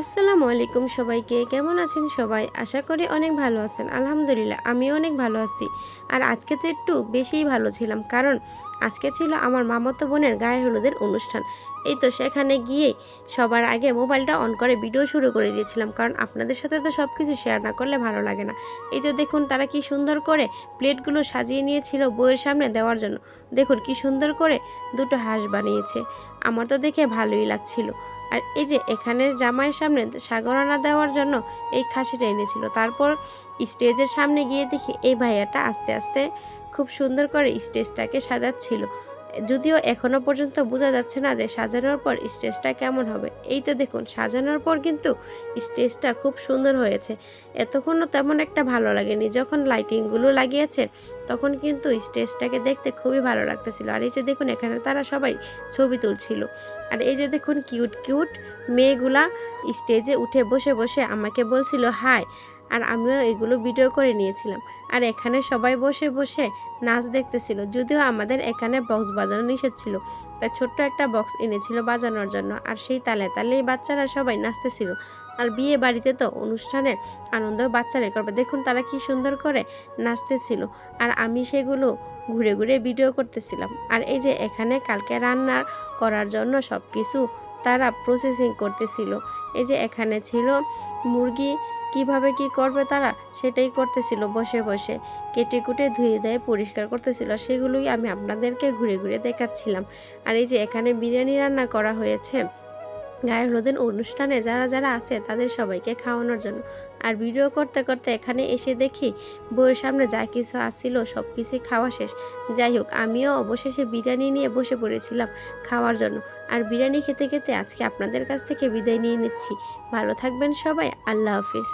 আসসালামু আলাইকুম সবাইকে। কেমন আছেন সবাই? আশা করি অনেক ভালো আছেন। আলহামদুলিল্লাহ, আমিও অনেক ভালো আছি। আর আজকে তো একটু বেশিই ভালো ছিলাম, কারণ আজকে ছিল আমার মামাতো বোনের গায়ে হলুদের অনুষ্ঠান। এই তো সেখানে গিয়ে সবার আগে মোবাইলটা অন করে ভিডিও শুরু করে দিয়েছিলাম, কারণ আপনাদের সাথে তো সব কিছু শেয়ার না করলে ভালো লাগে না। এই তো দেখুন তারা কি সুন্দর করে প্লেটগুলো সাজিয়ে নিয়েছিল বইয়ের সামনে দেওয়ার জন্য। দেখুন কি সুন্দর করে দুটো হাঁস বানিয়েছে। আমার তো দেখে ভালোই লাগছিল। আর এই যে এখানে জামাইয়ের সামনে সাগরানা দেওয়ার জন্য এই খাসিটা এনেছিল। তারপর স্টেজের সামনে গিয়ে দেখি এই ভাইয়াটা আস্তে আস্তে খুব সুন্দর করে স্টেজটাকে সাজাচ্ছিল। যদিও এখনও পর্যন্ত বোঝা যাচ্ছে না যে সাজানোর পর স্টেজটা কেমন হবে। এই তো দেখুন, সাজানোর পর কিন্তু স্টেজটা খুব সুন্দর হয়েছে। এতক্ষণও তেমন একটা ভালো লাগেনি। যখন লাইটিংগুলো লাগিয়েছে, তখন কিন্তু স্টেজটাকে দেখতে খুবই ভালো লাগতেছিল। আর এই যে দেখুন, এখানে তারা সবাই ছবি তুলছিল। আর এই যে দেখুন, কিউট কিউট মেয়েগুলা স্টেজে উঠে বসে বসে আমাকে বলছিল, হাই আর আমিও এগুলো ভিডিও করে নিয়েছিলাম। আর এখানে সবাই বসে বসে নাচ দেখতেছিল, যদিও আমাদের এখানে বক্স বাজানো নিষেধ ছিল। তাই ছোট্ট একটা বক্স এনেছিল বাজানোর জন্য, আর সেই তালে তালে বাচ্চারা সবাই নাচতেছিল। আর বিয়ে বাড়িতে তো অনুষ্ঠানে আনন্দ বাচ্চারাই করবে। দেখুন তারা কি সুন্দর করে নাচতেছিল। আর আমি সেগুলো ঘুরে ঘুরে ভিডিও করতেছিলাম। আর এই যে এখানে কালকে রান্নার করার জন্য সব কিছু তারা প্রসেসিং করতেছিল। এই যে এখানে ছিল, মুরগি কীভাবে কি করবে তারা, সেটাই করতেছিল বসে বসে। কেটে কুটে ধুয়ে দেয়, পরিষ্কার করতেছিল। সেগুলোই আমি আপনাদেরকে ঘুরে ঘুরে দেখাচ্ছিলাম। আর এই যে এখানে বিরিয়ানি রান্না করা হয়েছে গায়ের হলুদের অনুষ্ঠানে যারা যারা আছে তাদের সবাইকে খাওয়ানোর জন্য। আর ভিডিও করতে করতে এখানে এসে দেখি বইয়ের সামনে যা কিছু আসছিল সব কিছুই খাওয়া শেষ। যাই হোক, আমিও অবশেষে বিরিয়ানি নিয়ে বসে পড়েছিলাম খাওয়ার জন্য। আর বিরিয়ানি খেতে খেতে আজকে আপনাদের কাছ থেকে বিদায় নিয়ে নিচ্ছি। ভালো থাকবেন সবাই, আল্লাহ হাফিজ।